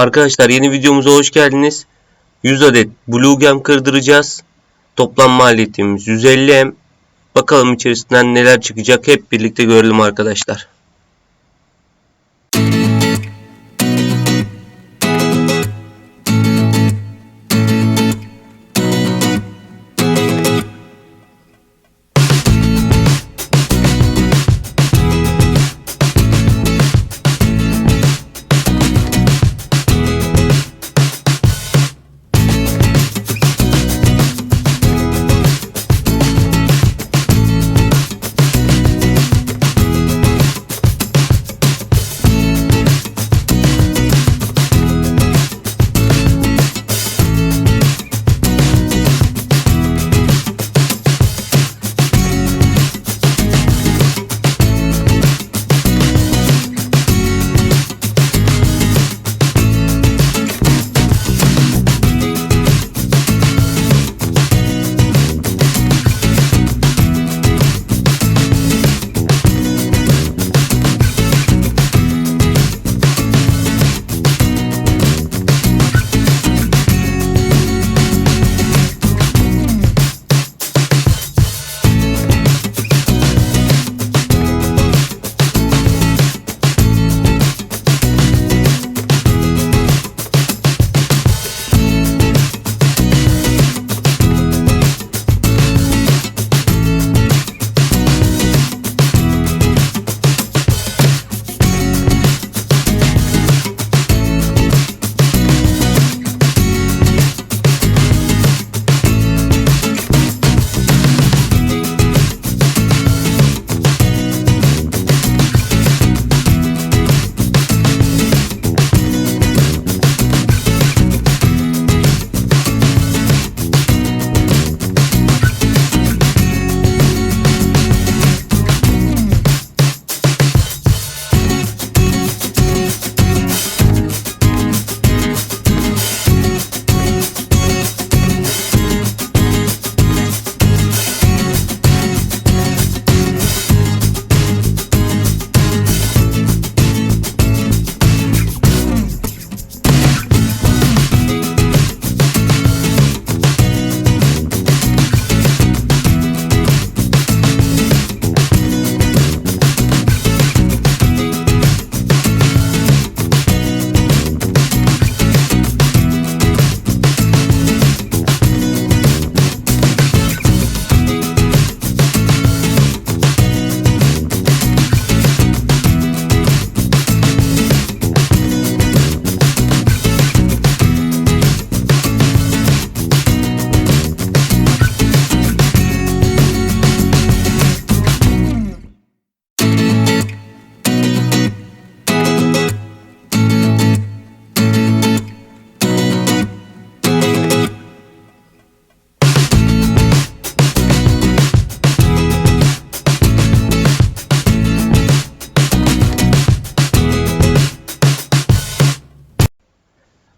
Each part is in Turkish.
Arkadaşlar yeni videomuza hoş geldiniz. 100 adet Blue Gem kırdıracağız. Toplam maliyetimiz 150 M. Bakalım içerisinden neler çıkacak hep birlikte görelim arkadaşlar.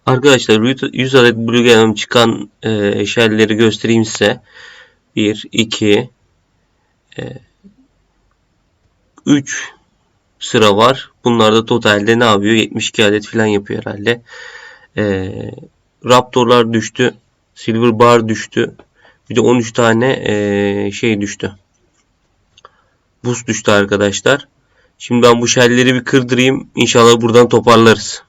Arkadaşlar 100 adet Blue Gem çıkan e, shellleri göstereyim size. 1, 2, 3 sıra var. Bunlar da totalde ne yapıyor? 72 adet falan yapıyor herhalde. E, Raptorlar düştü. Silver Bar düştü. Bir de 13 tane e, şey düştü. Buz düştü arkadaşlar. Şimdi ben bu shellleri bir kırdırayım. İnşallah buradan toparlarız.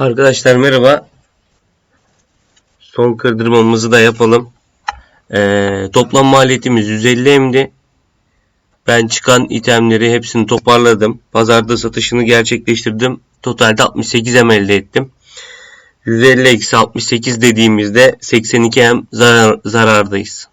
Arkadaşlar merhaba. Son kırdırmamızı da yapalım. Ee, toplam maliyetimiz 150 M'di. Ben çıkan itemleri hepsini toparladım. Pazarda satışını gerçekleştirdim. Totalde 68 M elde ettim. 150 eksi 68 dediğimizde 82 M zarar, zarardayız.